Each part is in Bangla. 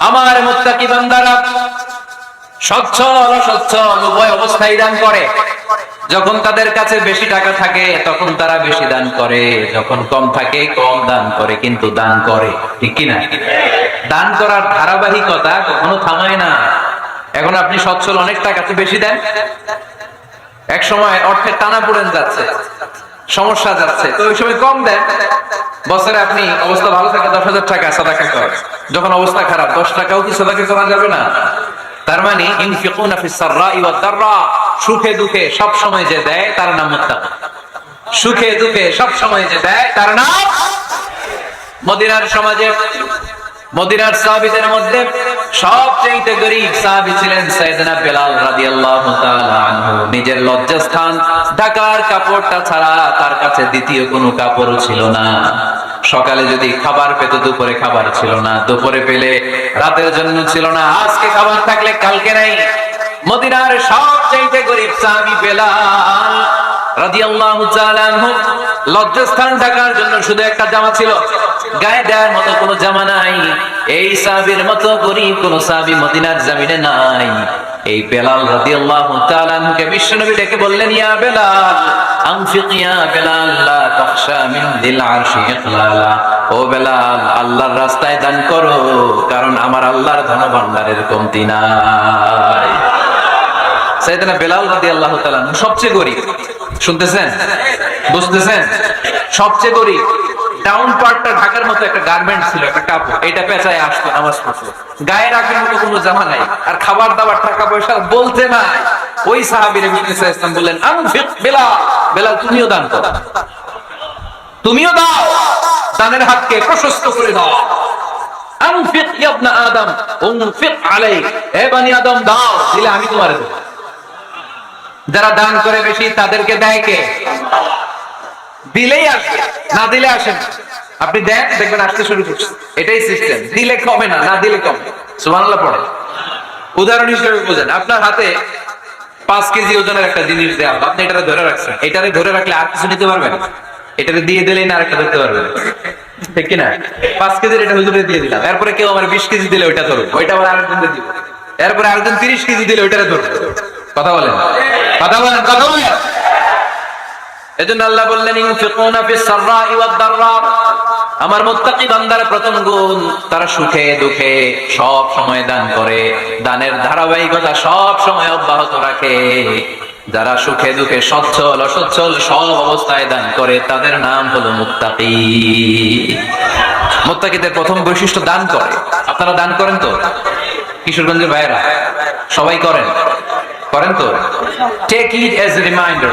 আমার মুত্তাকি বান্দারা সচ্ছল অসচ্ছল উভয় অবস্থায় দান করে। যখন তাদের কাছে বেশি টাকা থাকে, তখন তারা বেশি দান করে। যখন কম থাকে, কম দান করে, কিন্তু দান করে। ঠিক কিনা? দান করার ধারাবাহিকতা কখনো থামায় না। এখন আপনি সচ্ছল অনেক টাকা বেশি দেন। এক সময় অর্থের টানা পড়েন যাচ্ছে। সমস্যা যাচ্ছে। তো ওই সময় কম দেন। বছরে আপনি অবস্থা ভালো থাকে, দশ হাজার টাকা সাদাকা কর। যখন অবস্থা খারাপ, দশ টাকাও কি সাদাকা করা যাবে না? তার মানে সুখে দুঃখে সব সময় যে দেয়, তার নাম মুত্তাকি। সুখে দুঃখে সব সময় যে দেয়, তার নাম মদিনার সমাজে। মদিনার সাহাবীদের মধ্যে সবচেয়ে গরিব সাহাবী ছিলেন সাইয়েদনা বেলাল রাদিয়াল্লাহু তাআলা আনহু। নিজের লজ্জাস্থান ঢাকার কাপড়টা ছাড়া তার কাছে দ্বিতীয় কোনো কাপড়ও ছিল না। সকালে যদি খাবার পেত, দুপুরে খাবার ছিল না। দুপুরে পেলে রাতের জন্য ছিল না। আজকে খাবার থাকলে কালকে নাই। মদিনার সবচেয়ে গরিব সাহাবী বেলাল গরিব কোন সাহাবী জমিনে নাই। এই বেলাল রাদিয়াল্লাহু তাআলা আনহুকে বিশ্বনবী ডেকে বললেন, ইয়া বেলাল ও বেলাল, আল্লাহর রাস্তায় দান করো, কারণ আমার আল্লাহর ধন ভান্ডারের কমতি নাই। বেলাল তাআলা আনহু সবচেয়ে গরিব। শুনতেছেন? বুঝতেছেন? সবচেয়ে গরিব। ডাউন পার্টটা ঢাকার মতো একটা গার্মেন্ট ছিল, একটা কাপড় এটা পেঁচায় আসতো, নামাজ পড়তো। গায়ে রাখার মতো কোনো জামা নাই, আর খাবার দাবার, টাকা পয়সা বলতে নাই। ওই সাহাবীর ইসলাম বললেন আনফিক বেলাল বেলাল, তুমিও দান করো। তুমিও দাও, দানের হাতকে প্রশস্ত করে দাও। আনফিক ইবনা আদম উনফিক আলাইক। হে বনি আদম, দাও, দিলে আমি তোমারে দেব। যারা দান করে বেশি, তাদেরকে দেয় কে? দিলেই আসবে না দিলে আসে না। আপনি দেন দেখবেন আসতে শুরু করছে। এটাই সিস্টেম দিলে কমে না না দিলে কমে। সুবহানাল্লাহ পড়ে। উদাহরণ হিসেবে বোঝেন আপনার হাতে পাঁচ কেজি ওজনের একটা জিনিস দেওয়া হলো, আপনি এটারে ধরে রাখছেন। এটারে ধরে রাখলে আর কিছু নিতে পারবেন? এটারে দিয়ে দিলেই না আরেকটা ধরতে পারবেন। ঠিক কিনা? পাঁচ কেজির এটা হুজুরে দিয়ে দিলাম। এরপরে কেউ আমার বিশ কেজি দিলে ওইটা ধরুন ওইটা আবার আরেকজন দিব। এরপরে আরেকজন তিরিশ কেজি দিলে ওইটারে ধরুন কথা বলেন? কথা বলেন কথা বলেন। এজন্য আল্লাহ বললেন, ইনফিকুনা ফিস সাররাই ওয়াদ দাররা আমার বান্দার প্রথম গুণ, তারা সুখে দুঃখে সব সময় দান করে, দানের ধারাবাহিকতা সব সময় অব্যাহত রাখে। যারা সুখে দুঃখে সচ্ছল, অসচ্ছল সব অবস্থায় দান করে, তাদের নাম হলো মুত্তাকি। মুত্তাকিদের প্রথম বৈশিষ্ট্য দান করে। আপনারা দান করেন তো? কিশোরগঞ্জের ভাইয়েরা? সবাই করেন? করেন তো? টেক ইট এজ রিমাইন্ডার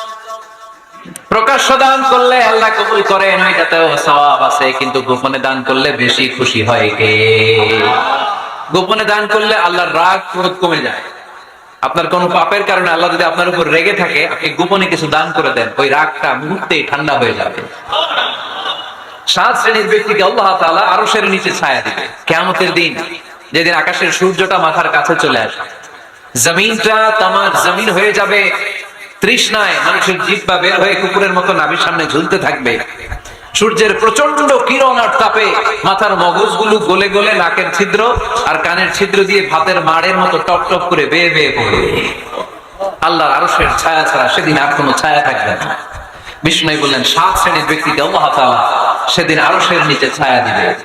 প্রকাশ্য দান করলে আল্লাহ কবুল করেন ওইটাতেও সওয়াব আছে, কিন্তু গোপনে দান করলে বেশি খুশি হয় কে? গোপনে দান করলে আল্লাহর রাগ ক্রোধ কমে যায়। আপনার কোন পাপের কারণে আল্লাহ যদি আপনার উপর রেগে থাকে, আপনি গোপনে কিছু দান করে দেন, ওই রাগটা মুহূর্তেই ঠান্ডা হয়ে যাবে। সাত শ্রেণির ব্যক্তিকে আল্লাহ তাআলা আরও সের নিচে ছায়া দিবে। কেয়ামতের দিন, যেদিন আকাশের সূর্যটা মাথার কাছে চলে আসবে। জমিনটা তামার জমিন হয়ে যাবে। তৃষ্ণায় মানুষের জিব্বা বের হয়ে কুকুরের মতো নাভির সামনে ঝুলতে থাকবে। সূর্যের প্রচণ্ড কিরণ আর তাপে মাথার মগজগুলো গলে গলে নাকের ছিদ্র আর কানের ছিদ্র দিয়ে ভাতের মাড়ের মতো টপ টপ করে বেয়ে বেয়ে পড়বে আল্লাহর আরশের ছায়া ছাড়া সেদিন আর কোনো ছায়া থাকবে না। বিষ্ণু বললেন, সাত শ্রেণির ব্যক্তিকে আল্লাহ তাআলা সেদিন আরশের নিচে ছায়া দিবে।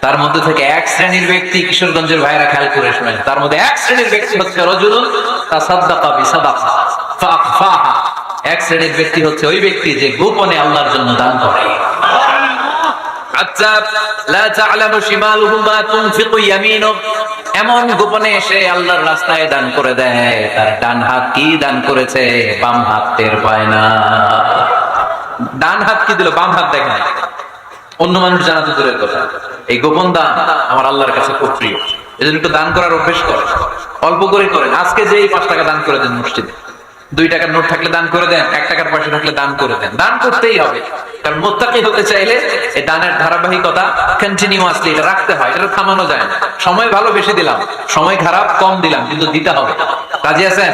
তার মধ্যে থেকে এক শ্রেণির ব্যক্তি কিশোরগঞ্জের ভাইরা খেয়াল করে শোনেন। তার মধ্যে এক শ্রেণির ব্যক্তি হচ্ছে রজুলুন তাসাদ্দাকা বিসাদাকা। ফাআফাহা এক শ্রেণির ব্যক্তি হচ্ছে ওই ব্যক্তি যে গোপনে আল্লাহর জন্য দান করে। আচ্ছা বাম না। ডান হাত কি দিল? বাম হাত দেখে না অন্য মানুষ জানা তো দূরের কথা। এই গোপন দান আমার আল্লাহর কাছে খুব প্রিয়। একটু দান করার অভ্যেস করে অল্প করে করেন। আজকে যে এই পাঁচ টাকা দান করে দেন মসজিদে। দুই টাকার নোট থাকলে দান করে দেন, এক টাকার পয়সা থাকলে দান করে দেন। দান করতেই হবে। কারণ মোত্তাকি হতে চাইলে এই দানের ধারাবাহিকতা কন্টিনিউয়াসলি এটা রাখতে হয়, এটা থামানো যায় না। সময় ভালো বেশি দিলাম, সময় খারাপ কম দিলাম, কিন্তু দিতে হবে। কাজে আছেন?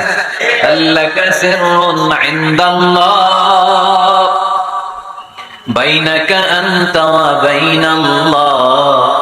বাইনাকা আনতা ওয়া বাইনাল্লাহ।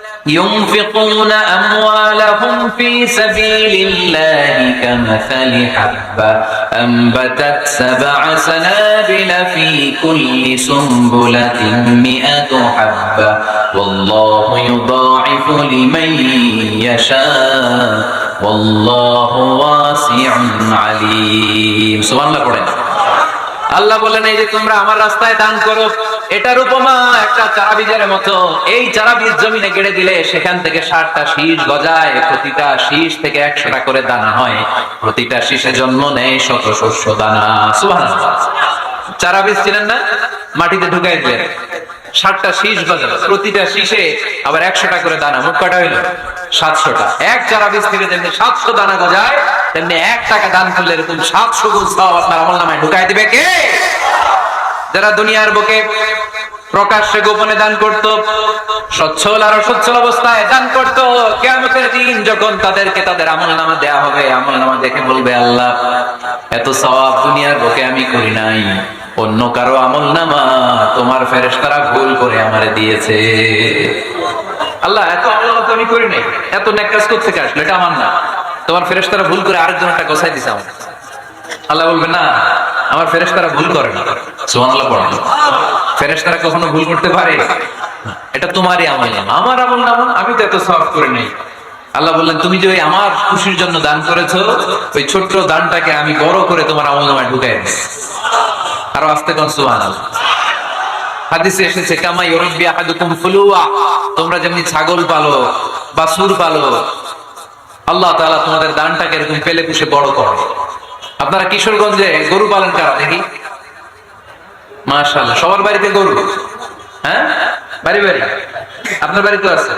ينفقون أموالهم في سبيل الله كمثل حبة أنبتت سبع سنابل في كل سنبلة مئة حبة. والله يضاعف لمن يشاء. والله واسع عليم. سبحان الله. আল্লাহ বলেন, এই যে তোমরা আমার রাস্তায় দান করো, এটার উপমা একটা চারা বীজের মতো। এই চারা বীজ জমিনে গেড়ে দিলে সেখান থেকে ষাটটা শীষ গজায়, প্রতিটা শীষ থেকে একশোটা করে দানা হয়। প্রতিটা শীষে জন্ম নেয় শত শস্য দানা। সুবহানাল্লাহ। চারা বীজ ছিলেন না? মাটিতে ঢুকাই দিলেন। ষাটটা শীষ গজালো। প্রতিটা শীষে আবার একশোটা করে দানা। মুখ কটা হইল। সাতশোটা। এক চারা বীজ থেকে যেমনি সাতশো দানা তেমনি এক টাকা দান করলে এরকম সাতশো সব আপনার আমল নামায় ঢুকাই দিবে কে? যারা দুনিয়ার বুকে প্রকাশ্যে গোপনে দান করত, সচ্ছল আর অবস্থায় দান করত, কেয়ামতের দিন যখন তাদেরকে তাদের আমল নামা দেয়া হবে, আমল নামা দেখে বলবে আল্লাহ, এত সওয়াব দুনিয়ার বুকে আমি করি নাই। অন্য কারও আমল নামা তোমার ফেরেশতারা ভুল করে আমারে দিয়েছে। আল্লাহ, এত আমল নামা তো আমি করি নাই। এত নেকাজ থেকে আসলো এটা আমার না। তোমার ফেরেশতারা ভুল করে আরেকজন একটা গোছাই দিছে আমার আল্লাহ বলবে, না, আমার ফেরেশতারা ভুল করে না। সুবহানাল্লাহ পড়েন ফেরেশতারা কখনো ভুল করতে পারে? এটা তোমারই আমল নামা আমার আমল নামা আমি তো এত সওয়াব করে নাই। আল্লাহ বললেন, তুমি যে ওই আমার খুশির জন্য দান করেছ, ওই ছোট্ট দানটাকে আমি বড় করে তোমার আমল নামায় ঢুকাই আরও আস্তে কোন, সুবহানাল্লাহ। হাদিসে এসেছে, কামা ইউরাব্বি আহাদুকুম ফুলুয়া। তোমরা যেমনি ছাগল পালো বাছুর পালো, আল্লাহ তাআলা তোমাদের দানটাকে এরকম পেলে পুষে বড় করে। আপনারা কিশোরগঞ্জে গরু পালন করা দেখি? মাশাআল্লাহ, সবার বাড়িতে গরু? হ্যাঁ? বাড়ি বাড়ি? আপনার বাড়িতে আছে।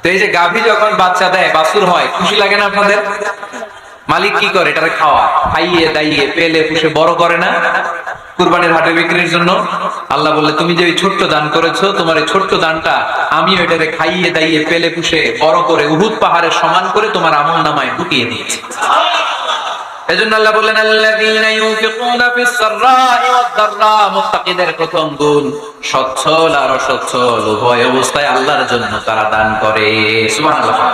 তো এই যে গাভী যখন বাচ্চা দেয় বাছুর হয়, খুশি লাগে না আপনাদের? মালিক কি করে? এটারে খাওয়া। খাইয়ে, দাইয়ে, পেলে, পুষে বড় করে না? কুরবানির হাটে বিক্রির জন্য? আল্লাহ বললে, তুমি যে ছোট্ট দান করেছ, তোমার এই ছোট্ট দানটা আমি ওইটারে খাইয়ে, দাইয়ে, পেলে, পুষে বড় করে উহুদ পাহাড়ের সমান করে তোমার আমল নামায় ঢুকিয়ে দিয়েছি। এজন্য আল্লাহ বললেন, আল্লাযীনা ইউনফিকুনা ফিস ওয়াদ দাররা মুত্তাকিদের প্রথম গুণ, সচ্ছল আর অসচ্ছল, উভয় অবস্থায় আল্লাহর জন্য তারা দান করে। সুবহানাল্লাহ।